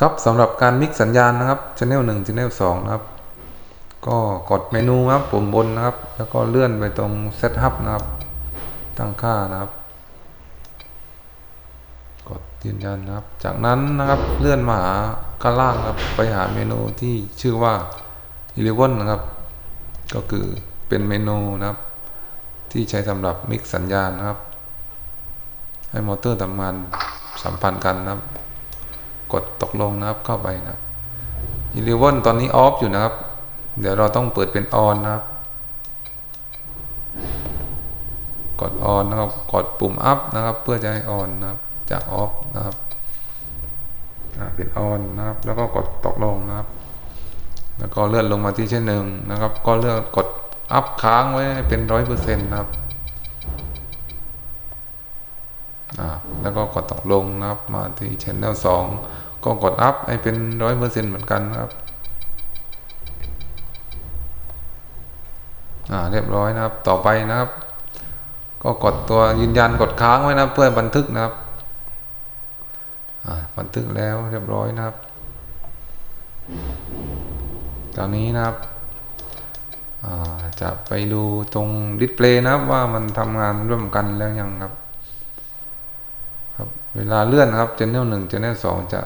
ครับสำหรับการมิกซ์สัญญาณนะครับ Channel 1 Channel 2 นะครับ ก็กดเมนูครับปุ่มบนนะครับ แล้วก็เลื่อนไปตรง Setup นะครับ ตั้งค่านะครับ กดยืนยันนะครับ จากนั้นนะครับเลื่อนมาหาข้างล่างครับไปหาเมนูที่ชื่อว่า Eleven นะครับ ก็คือเป็นเมนูนะครับ ที่ใช้สำหรับมิกซ์สัญญาณนะครับ ให้มอเตอร์ทำงานสัมพันธ์กันนะครับ กดตกลงนะครับเข้าไปนะครับ Eleven ตอนนี้ออฟอยู่นะครับ เดี๋ยวเราต้องเปิดเป็นออนนะครับ กดออนนะครับ กดปุ่มอัพนะครับ เพื่อจะให้ออนนะครับ จากออฟนะครับเป็นออนนะครับ แล้วก็กดตกลงนะครับ แล้วก็เลื่อนลงมาที่เช่นหนึ่งนะครับ ก็เลือกกดอัพค้างไว้เป็นร้อยเปอร์เซ็นต์นะครับอ่าแล้วก็กดตกลงนะครับมาที่ channel สอง ก็กดอัพให้เป็นร้อยเปอร์เซ็นต์เหมือนกันนะครับอ่าเรียบร้อยนะครับต่อไปนะครับ ก็กดตัวยืนยันกดค้างไว้นะเพื่อบันทึกนะครับอ่าบันทึกแล้วเรียบร้อยนะครับตอนนี้นะครับอ่าจะไปดูตรงดิสเพลย์นะครับว่ามันทำงานร่วมกันแล้วยังครับครับ เวลาเลื่อนนะครับ channel หนึ่ง channel สองจะ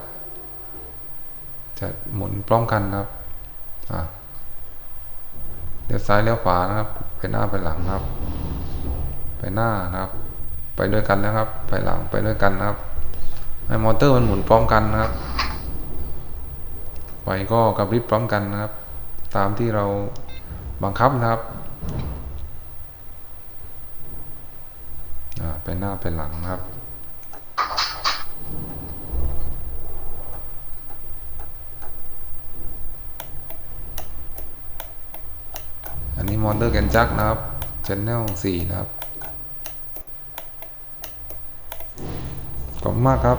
จะหมุนพร้อมกันครับเลี้ยวซ้ายเลี้ยวขวานะครับ ไปหน้าไปหลังครับ ไปหน้านะครับ ไปด้วยกันนะครับ ไปหลังไปด้วยกันนะครับให้มอเตอร์มันหมุนพร้อมกันนะครับไฟก็กระพริบพร้อมกันนะครับ ตามที่เราบังคับนะครับไปหน้าไปหลังนะครับ อันนี้มอนเตอร์แกนจักรนะครับ channel 4นะครับขอบคุณมากครับ